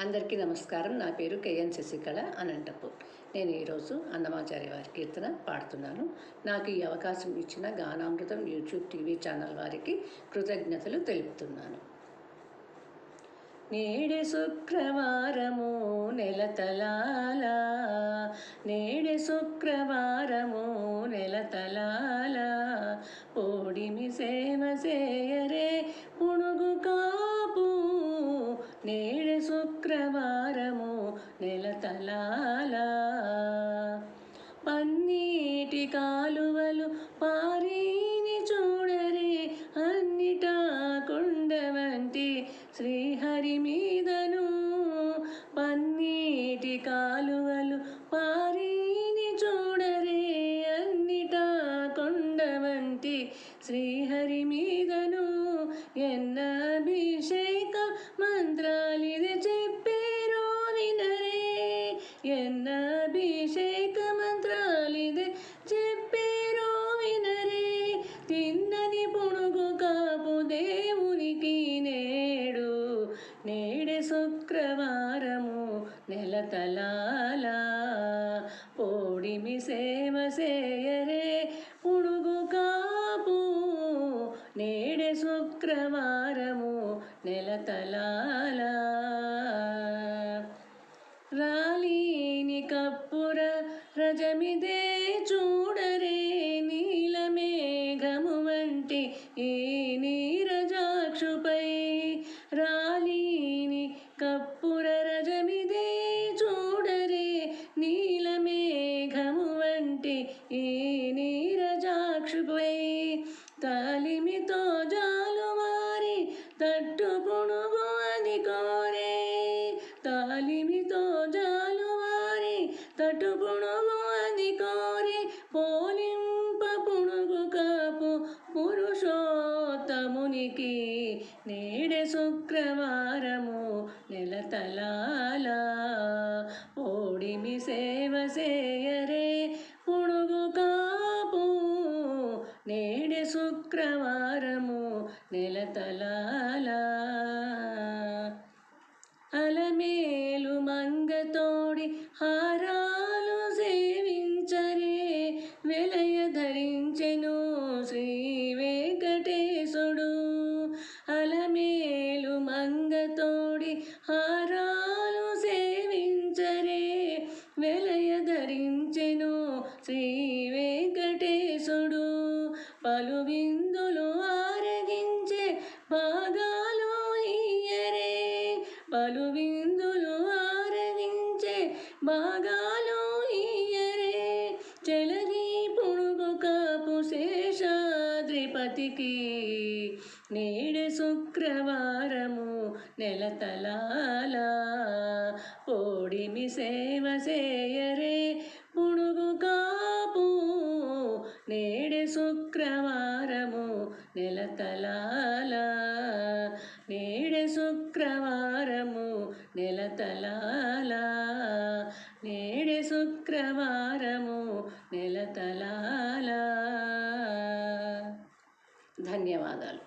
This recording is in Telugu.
అందరికీ నమస్కారం. నా పేరు కేఎన్ శశికళ అనంతపూర్ నేను ఈరోజు అన్నమాచార్య వారి కీర్తన పాడుతున్నాను. నాకు ఈ అవకాశం ఇచ్చిన గానామృతం యూట్యూబ్ టీవీ ఛానల్ వారికి కృతజ్ఞతలు తెలుపుతున్నాను. నేడే శుక్రవారము నెలతలాల. నేడే శుక్రవారము నెలతలాల. పొడిమి సేవ చేయరే పుణుగు కాపు. నే నెలతలాల పన్నీటి కాలువలు పారీని చూడరే అన్నిటా కొండ వంటి శ్రీహరి మీదను. పన్నీటి కాలువలు పారీని చూడరే అన్నిటా కొండ వంటి శ్రీహరి మీదను. ఎన్న ఎన్న అభిషేక మంత్రాలిది చెప్పేరో వినరే తిన్నని పుణుగు కాపు దేవునికి నేడు నేడే శుక్రవారము నెల తలాల పోడిమి సేవ సేయరే పుణుగు కాపు నేడే శుక్రవారము నెల తలా నీరజాక్షుపై తాలిమితో జాలువారి తట్టు పుణుగు అని కోరే తాలిమితో జాలువారి తట్టు పుణుగు అని కోరి పోలింప పుణుగు కాపు పురుషోత్తమునికి నేడే శుక్రవారము నెలతలాల ఓడిమి సేవ సేయరే నెలతలాల అలమేలు మంగతోడి హారాలు సేవించరే. వెలయ ధరించెను శ్రీ వెంకటేశుడు. అలమేలు మంగతోడి హారాలు సేవించరే. వెలయ ధరించెను శ్రీ వెంకటేశుడు. పలు విందులు భాగాలు ఇయ్యరే చెలగి పుణుగు కాపు శేషాద్రిపతికి నేడే శుక్రవారము నెలతలాల పోడిమి సేవ సేయరే పుణుగు కాపు. నేడే శుక్రవారము నెలతలాల తలాలా. శుక్రవారము నెలతలాల. నేడే శుక్రవారము నెలతలాల. ధన్యవాదాలు.